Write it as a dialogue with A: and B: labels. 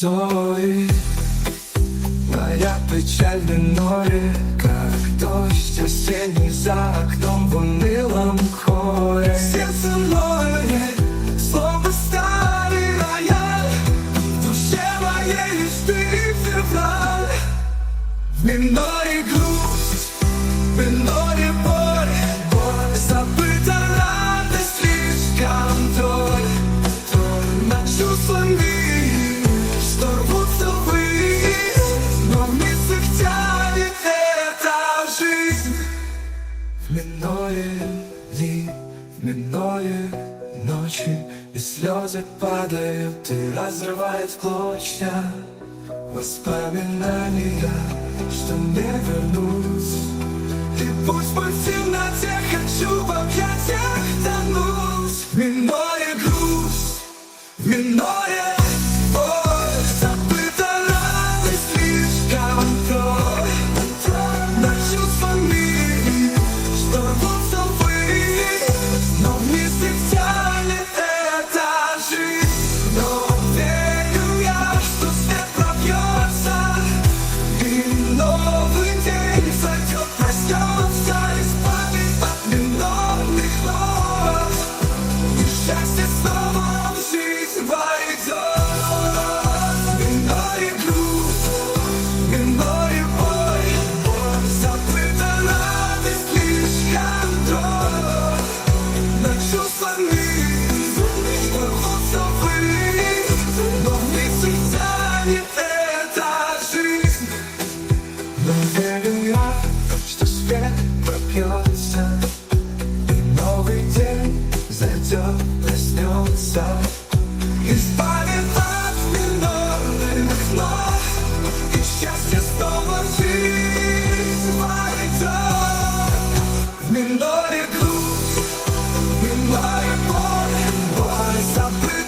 A: Зои Моя печаль в миноре Как дождь осенний за окном в унылом хоре. Сердце ноет, словно старый рояль. В душе моей лишь ты февраль. В миноре грусть, в миноре дни, в миноре ночи И слезы падают и разрывают в клочья Воспоминания, что не вернусь. И пусть в темноте хочу в объятиях тонуть В миноре грусть, грусть, в миноре боль Боль забыта